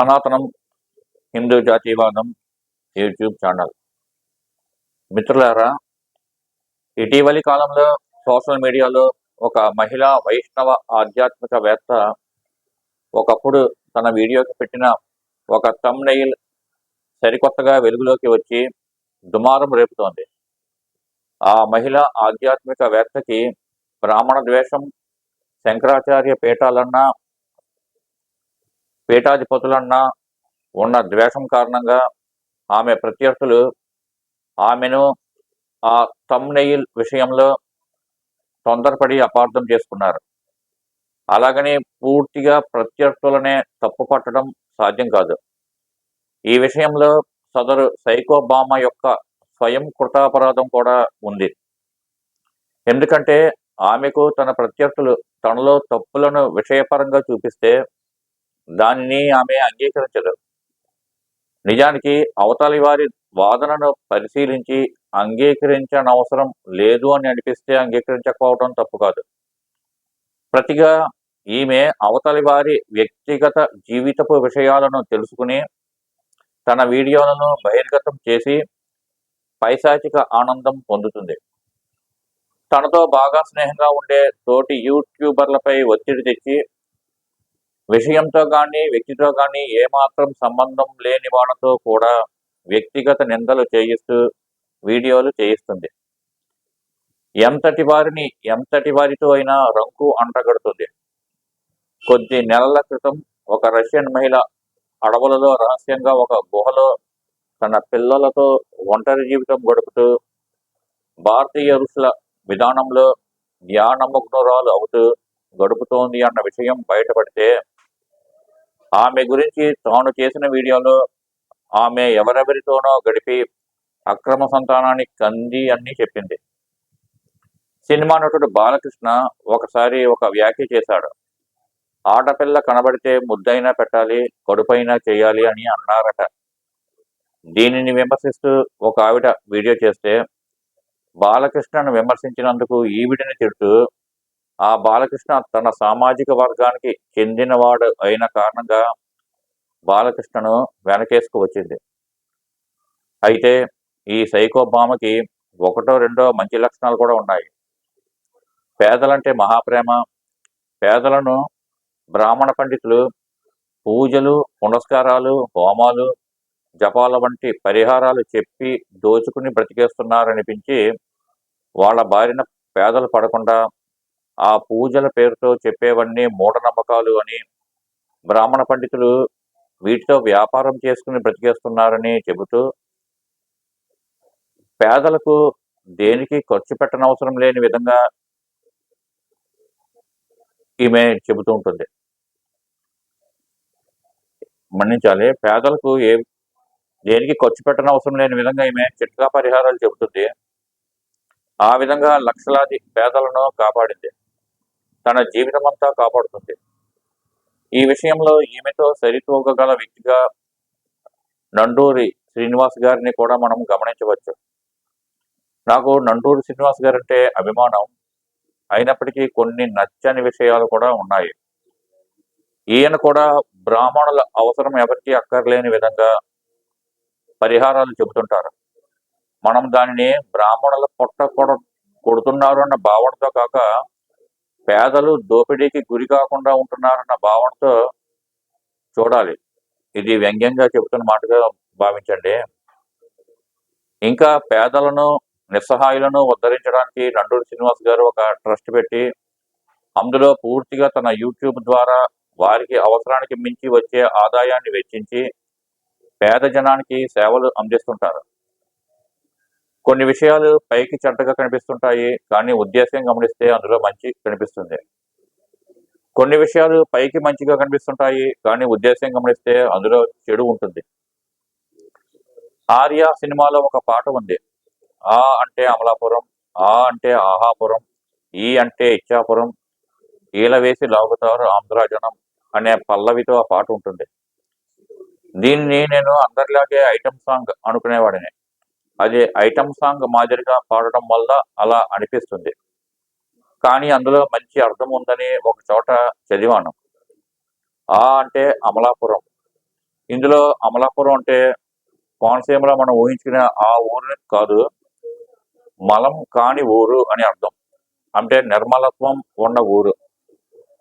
సనాతనం హిందూ జాతీయవాదం YouTube channel. మిత్రులారా ఇటీవలి కాలంలో సోషల్ మీడియాలో ఒక మహిళా వైష్ణవ ఆధ్యాత్మికవేత్త ఒకప్పుడు తన వీడియోకి పెట్టిన ఒక తమ్నెయిల్ సరికొత్తగా వెలుగులోకి వచ్చి దుమారం రేపుతోంది. ఆ మహిళ ఆధ్యాత్మికవేత్తకి బ్రాహ్మణ ద్వేషం శంకరాచార్య పీఠాలన్నా పీఠాధిపతులన్నా ఉన్న ద్వేషం కారణంగా ఆమె ప్రత్యర్థులు ఆమెను ఆ తమ్నెయిల్ విషయంలో తొందరపడి అపార్థం చేసుకున్నారు. అలాగని పూర్తిగా ప్రత్యర్థులనే తప్పు పట్టడం సాధ్యం కాదు. ఈ విషయంలో సదరు సైకోబామా యొక్క స్వయం కృతాపరాధం కూడా ఉంది. ఎందుకంటే ఆమెకు తన ప్రత్యర్థులు తనలో తప్పులను విషయపరంగా చూపిస్తే దానిని ఆమె అంగీకరించదు నిజానికి అవతలి వారి వాదనను పరిశీలించి అంగీకరించనవసరం లేదు అని అనిపిస్తే అంగీకరించకపోవడం తప్పు కాదు. ప్రతిగా ఈమె అవతలి వారి వ్యక్తిగత జీవితపు విషయాలను తెలుసుకుని తన వీడియోలను బహిర్గతం చేసి పైశాచిక ఆనందం పొందుతుంది. తనతో బాగా స్నేహంగా ఉండే తోటి యూట్యూబర్లపై ఒత్తిడి తెచ్చి విషయంతో కానీ వ్యక్తితో కానీ ఏమాత్రం సంబంధం లేని వాళ్ళతో కూడా వ్యక్తిగత నిందలు చేయిస్తూ వీడియోలు చేయిస్తుంది. ఎంతటి వారిని ఎంతటి వారితో అయినా రంకు అంటగడుతుంది. కొద్ది నెలల క్రితం ఒక రష్యన్ మహిళ అడవులలో రహస్యంగా ఒక గుహలో తన పిల్లలతో ఒంటరి జీవితం గడుపుతూ భారతీయ ఋషుల విధానంలో ధ్యానముగ్నురాలు అవుతూ గడుపుతోంది అన్న విషయం బయటపడితే ఆమె గురించి తాను చేసిన వీడియోలో ఆమె ఎవరెవరితోనో గడిపి అక్రమ సంతానాన్ని కంది అన్ని చెప్పింది. సినిమా నటుడు బాలకృష్ణ ఒకసారి ఒక వ్యాఖ్య చేశాడు. ఆడపిల్ల కనబడితే ముద్దైనా పెట్టాలి కడుపైనా చేయాలి అని అన్నారట. దీనిని విమర్శిస్తూ ఒక ఆవిడ వీడియో చేస్తే బాలకృష్ణను విమర్శించినందుకు ఈవిడిని తిడుతూ ఆ బాలకృష్ణ తన సామాజిక వర్గానికి చెందినవాడు అయిన కారణంగా బాలకృష్ణను వెనకేసుకు వచ్చింది. అయితే ఈ సైకోబామకి ఒకటో రెండో మంచి లక్షణాలు కూడా ఉన్నాయి. పేదలంటే మహాప్రేమ. పేదలను బ్రాహ్మణ పండితులు పూజలు పునస్కారాలు హోమాలు జపాల వంటి పరిహారాలు చెప్పి దోచుకుని బ్రతికేస్తున్నారనిపించి వాళ్ళ బారిన పేదలు పడకుండా ఆ పూజల పేరుతో చెప్పేవన్నీ మూఢనమ్మకాలు అని బ్రాహ్మణ పండితులు వీటితో వ్యాపారం చేసుకుని బ్రతికేస్తున్నారని చెబుతూ పేదలకు దేనికి ఖర్చు పెట్టనవసరం లేని విధంగా ఈమె చెబుతూ ఉంటుంది. మన్నించాలి. పేదలకు ఏ దేనికి ఖర్చు పెట్టనవసరం లేని విధంగా ఈమె చిట్కా పరిహారాలు చెబుతుంది. ఆ విధంగా లక్షలాది పేదలను కాపాడింది. తన జీవితమంతా కాపాడుతుంది. ఈ విషయంలో ఈమెతో సరితూగగల వ్యక్తిగా నండూరి శ్రీనివాస్ గారిని కూడా మనం గమనించవచ్చు. నాకు నండూరి శ్రీనివాస్ గారు అంటే అభిమానం. అయినప్పటికీ కొన్ని నచ్చని విషయాలు కూడా ఉన్నాయి. ఈయన కూడా బ్రాహ్మణుల అవసరం ఎవరికీ అక్కర్లేని విధంగా పరిహారాలు చెబుతుంటారు. మనం దానిని బ్రాహ్మణుల పొట్ట కొడ కొడుతున్నారు అన్న భావనతో కాక పేదలు దోపిడీకి గురి కాకుండా ఉంటున్నారన్న భావనతో చూడాలి. ఇది వ్యంగ్యంగా చెబుతున్న మాటగా భావించండి. ఇంకా పేదలను నిస్సహాయులను ఉద్ధరించడానికి నండూరు శ్రీనివాస్ గారు ఒక ట్రస్ట్ పెట్టి అందులో పూర్తిగా తన యూట్యూబ్ ద్వారా వారికి అవసరానికి మించి వచ్చే ఆదాయాన్ని వెచ్చించి పేద జనానికి సేవలు అందిస్తుంటారు. కొన్ని విషయాలు పైకి చెడ్డగా కనిపిస్తుంటాయి కానీ ఉద్దేశం గమనిస్తే అందులో మంచి కనిపిస్తుంది. కొన్ని విషయాలు పైకి మంచిగా కనిపిస్తుంటాయి కానీ ఉద్దేశం గమనిస్తే అందులో చెడు ఉంటుంది. ఆర్య సినిమాలో ఒక పాట ఉంది. ఆ అంటే అమలాపురం ఆ అంటే ఆహాపురం ఈ అంటే ఇచ్చాపురం ఈల వేసి లాగుతారు ఆంధ్రాజనం అనే పల్లవితో ఆ పాట ఉంటుంది. దీన్ని నేను అందరిలాగే ఐటమ్ సాంగ్ అనుకునేవాడిని. అది ఐటమ్ సాంగ్ మాదిరిగా పాడటం వల్ల అలా అనిపిస్తుంది. కానీ అందులో మంచి అర్థం ఉందని ఒక చోట చదివాను. ఆ అంటే అమలాపురం. ఇందులో అమలాపురం అంటే కోనసీమలో మనం ఊహించుకునే ఆ ఊరు కాదు మలం కాని ఊరు అని అర్థం. అంటే నిర్మలత్వం ఉన్న ఊరు.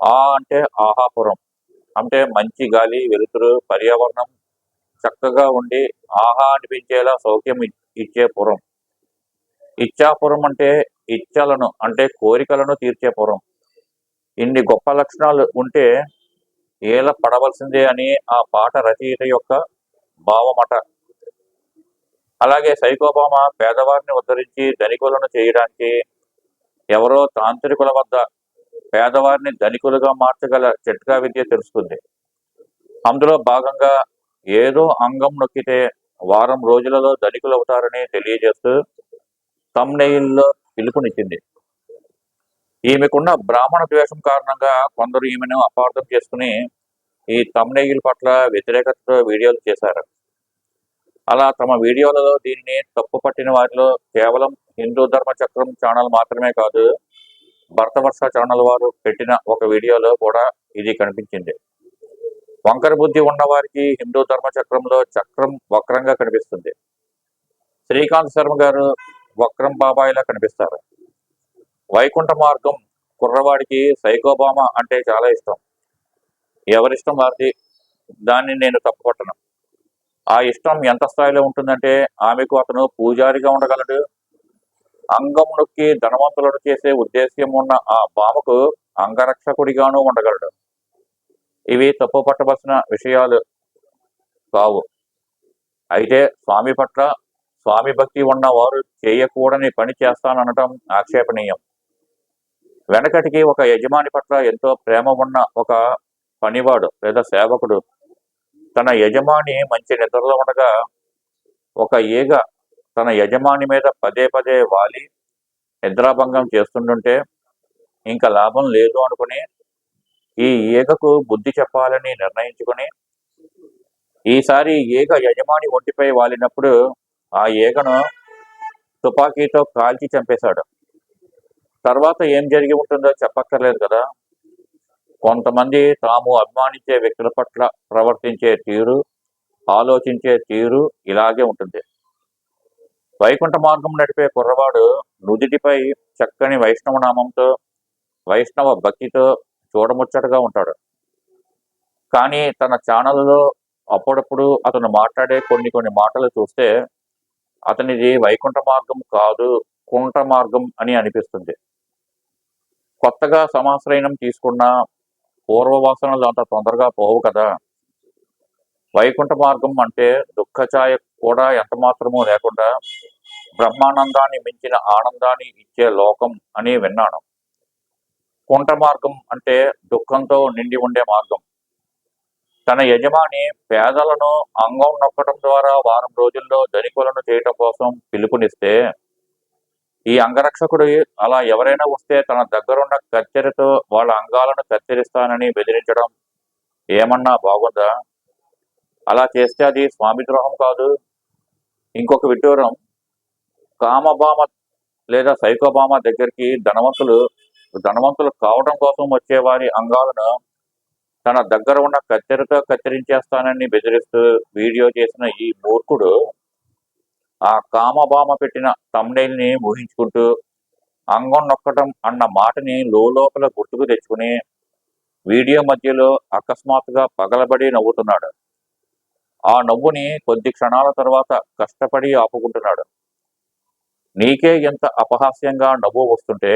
ఆ అంటే ఆహాపురం. అంటే మంచి గాలి వెలుతురు పర్యావరణం చక్కగా ఉండి ఆహా అనిపించేలా సౌఖ్యం ఇచ్చే పురం ఇచ్చాపురం అంటే ఇచ్చలను అంటే కోరికలను తీర్చే పురం ఇన్ని గొప్ప లక్షణాలు ఉంటే ఏల పడవలసిందే అని ఆ పాట రచయిత యొక్క భావమట. అలాగే సైకోబామ పేదవారిని ఉద్ధరించి ధనికులను చేయడానికి ఎవరో తాంత్రికుల వద్ద పేదవారిని ధనికులుగా మార్చగల చిట్కా విద్య తెలుసుకుంది అందులో భాగంగా ఏదో అంగం నొక్కితే వారం రోజులలో ధనికులు అవుతారని తెలియజేస్తూ తమ్నెయిల్లో పిలుపునిచ్చింది. ఈమెకున్న బ్రాహ్మణ ద్వేషం కారణంగా కొందరు ఈమెను అపార్థం చేసుకుని ఈ తమ్నెయిల్ పట్ల వ్యతిరేకతతో వీడియోలు చేశారు. అలా తమ వీడియోలలో దీనిని తప్పు పట్టిన వారిలో కేవలం హిందూ ధర్మ చక్రం ఛానల్ మాత్రమే కాదు భరతవర్ష ఛానల్ వారు పెట్టిన ఒక వీడియోలో కూడా ఇది కనిపించింది. వంకర బుద్ధి ఉన్నవారికి హిందూ ధర్మ చక్రంలో చక్రం వక్రంగా కనిపిస్తుంది. శ్రీకాంత్ శర్మ గారు వక్రం బాబాయిలా కనిపిస్తారు. వైకుంఠ మార్గం కుర్రవాడికి సైకోబామ అంటే చాలా ఇష్టం. ఎవరిష్టం వారిది? దాన్ని నేను తప్పుపట్టను. ఆ ఇష్టం ఎంత స్థాయిలో ఉంటుందంటే ఆమెకు అతను పూజారిగా ఉండగలడు. అంగం నొక్కి ధనవంతులను చేసే ఉద్దేశ్యం ఉన్న ఆ బామకు అంగరక్షకుడిగాను ఉండగలడు. ఇవి తప్పు పట్టవలసిన విషయాలు కావు. అయితే స్వామి పట్ల స్వామి భక్తి ఉన్న వారు చేయకూడని పని చేస్తాననటం ఆక్షేపణీయం. వెనకటికి ఒక యజమాని పట్ల ఎంతో ప్రేమ ఉన్న ఒక పనివాడు లేదా సేవకుడు తన యజమాని మంచి నిద్రలో ఉండగా ఒక ఈగ తన యజమాని మీద పదే పదే వాలి నిద్రాభంగం చేస్తుంటుంటే ఇంకా లాభం లేదు అనుకుని ఈ ఈగకు బుద్ధి చెప్పాలని నిర్ణయించుకుని ఈసారి ఈగ యజమాని ఒంటిపై వాలినప్పుడు ఆ ఈగను తుపాకీతో కాల్చి చంపేశాడు. తర్వాత ఏం జరిగి ఉంటుందో చెప్పక్కర్లేదు కదా. కొంతమంది తాము అభిమానించే వ్యక్తుల పట్ల ప్రవర్తించే తీరు ఆలోచించే తీరు ఇలాగే ఉంటుంది. వైకుంఠ మార్గం నడిపే కుర్రవాడు నుదిటిపై చక్కని వైష్ణవ నామంతో వైష్ణవ భక్తితో చూడముచ్చటగా ఉంటాడు. కానీ తన ఛానల్లో అప్పుడప్పుడు అతను మాట్లాడే కొన్ని కొన్ని మాటలు చూస్తే అతనిది వైకుంఠ మార్గం కాదు కుంట మార్గం అని అనిపిస్తుంది. కొత్తగా సమాశ్రయణం తీసుకున్న పూర్వవాసనలు అంత తొందరగా పోవు కదా. వైకుంఠ మార్గం అంటే దుఃఖఛాయ కూడా ఎంత మాత్రమూ లేకుండా బ్రహ్మానందాన్ని మించిన ఆనందాన్ని ఇచ్చే లోకం అని విన్నాను. కుంట మార్గం అంటే దుఃఖంతో నిండి ఉండే మార్గం. తన యజమాని పేదలను అంగం నొక్కడం ద్వారా వారం రోజుల్లో ధనికులను చేయటం కోసం పిలుపునిస్తే ఈ అంగరక్షకుడు అలా ఎవరైనా వస్తే తన దగ్గరున్న కత్తెరతో వాళ్ళ అంగాలను కత్తిరిస్తానని బెదిరించడం ఏమన్నా బాగుందా? అలా చేస్తే అది స్వామి ద్రోహం కాదు. ఇంకొక విడ్డూరం కామబామ లేదా సైకోబామ దగ్గరికి ధనవంతులు ధనవంతులు కావడం కోసం వచ్చే వారి అంగాలను తన దగ్గర ఉన్న కత్తెరతో కత్తిరించేస్తానని బెదిరిస్తూ వీడియో చేసిన ఈ మూర్ఖుడు ఆ కామబామ పెట్టిన తమ్నైల్ని ఊహించుకుంటూ అంగం నొక్కటం అన్న మాటని లోపల గుర్తుకు తెచ్చుకుని వీడియో మధ్యలో అకస్మాత్తుగా పగలబడి నవ్వుతున్నాడు. ఆ నవ్వుని కొద్ది క్షణాల తర్వాత కష్టపడి ఆపుకుంటున్నాడు. నీకే ఎంత అపహాస్యంగా నవ్వు వస్తుంటే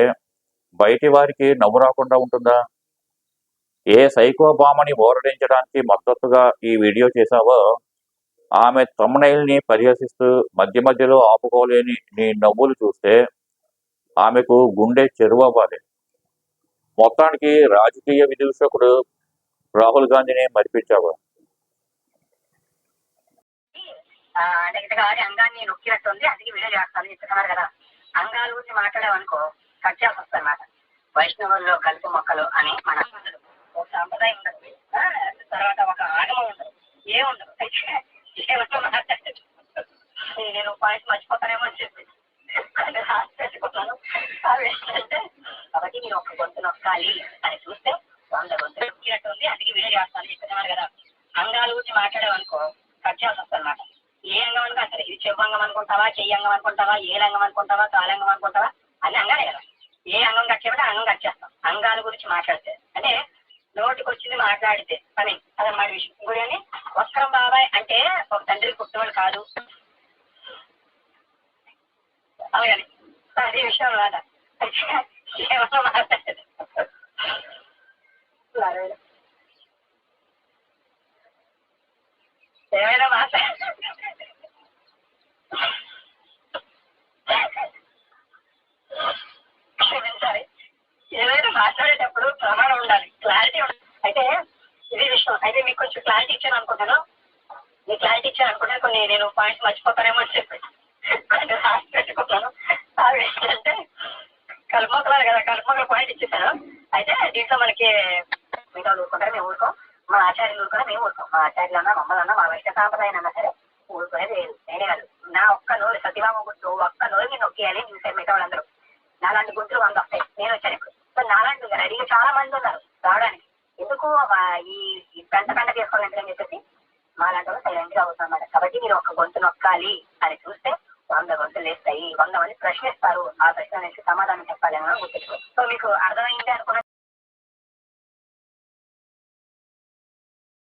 బయటి వారికి నవ్వు రాకుండా ఉంటుందా? ఏ సైకోబామని ఓరడించడానికి మద్దతుగా ఈ వీడియో చేశావో? ఆమె తమ్మునైల్ని పరిహసిస్తూ మధ్య మధ్యలో ఆపుకోలేని నీ నవ్వులు చూస్తే ఆమెకు గుండె చెరువవ్వాలి. మొత్తానికి రాజకీయ విదూషకుడు రాహుల్ గాంధీని మరిపించావు. అంటే ఇతగాడి అంగాన్ని నొక్కినట్టుంది. అందుకే వీడియో చేస్తాను. చెప్తున్నారు కదా. అంగాల గురించి మాట్లాడావు అనుకో కట్ చేసి వస్తుంది వైష్ణవుల్లో కలుపు మొక్కలు అని మన ఒక సాంప్రదాయం ఉండదు తర్వాత ఒక ఆగమం ఉండదు. ఏముండదు ఏమన్నా మాట్లాడదు నేను పాయింట్ మర్చిపోతానేమో అని చెప్పి. అంటే అవి ఏంటంటే కాబట్టి నేను ఒక గొంతు నొక్కాలి అని చూస్తే వంద గొంతు నొక్కినట్టుంది అందుకే వీడియో చేస్తాను. చెప్తున్నారు కదా. అంగాల గురించి మాట్లాడేవనుకో కట్ చేయాల్సి వస్తుంది ఏ అంగం అనుకో అంటారు ఇది చెప్పు అంగం అనుకుంటావా? చెయ్యి అంగం అనుకుంటావా? ఏ రంగం అనుకుంటావా? కాలంగం అనుకుంటావా? అన్ని అంగాలే కదా. ఏ అంగం కట్ చేయమంటే అంగం కట్ చేస్తాం అంగాల గురించి మాట్లాడితే. అంటే నోటికి వచ్చింది మాట్లాడితే. పని. అదన్నమాట విషయం. గురి అని బాబాయ్ అంటే ఒక తండ్రి పుట్టినవాడు కాదు. అవునండి అదే విషయం అనమాట ఏమన్నా మాట్లాడలేదు అలాగే. ఏమైనా మాట్లాడ క్షమించాలి ఏదైనా మాట్లాడేటప్పుడు ప్రమాణం ఉండాలి క్లారిటీ ఉండాలి అయితే ఇది విషయం అయితే మీకు కొంచెం క్లారిటీ ఇచ్చాను అనుకుంటాను మీ అనుకున్నా కొన్ని నేను పాయింట్స్ మర్చిపోతానేమో అని చెప్పి కొన్ని రాసి పెట్టుకుంటాను అవి ఏంటంటే అంటే కదా కలుపుకోగల పాయింట్ ఇచ్చేసాను అయితే దీంట్లో మనకి మిగతా ఊరుకుంటారు మేము ఊరుకో. మా ఆచార్యులు ఊరుకున్నా మేము ఊరుకో. మా ఆచార్యులు అన్నా మమ్మల్ని అన్నా మా వైష్ణ సాంప్రదాయం అన్నా సరే ఊరుకునేది లేదు. నేనే కాదు. నా ఒక్క నోరు సతీభామ గుర్తు ఒక్క నోరు నేను నొక్కేయాలి చూసారు మిగతా వాళ్ళందరూ. నాలాంటి గుంతులు వంద వస్తాయి. నేను వచ్చాను ఇప్పుడు. సో నాలాంటి రెడీగా చాలా మంది ఉన్నారు రావడానికి. ఎందుకు ఈ గంట పెంట పెంట చేసుకోవాలని చెప్పేసి మాలాంటి వాళ్ళు సైలెంట్గా అవుతాం మేడం కాబట్టి మీరు ఒక గొంతు నొక్కాలి అని చూస్తే వంద గొంతులు వేస్తాయి వంద మంది ప్రశ్నిస్తారు. ఆ ప్రశ్న నుంచి సమాధానం చెప్పాలి అని గుర్తుంచుకో సో మీకు అర్థమైంది అనుకున్న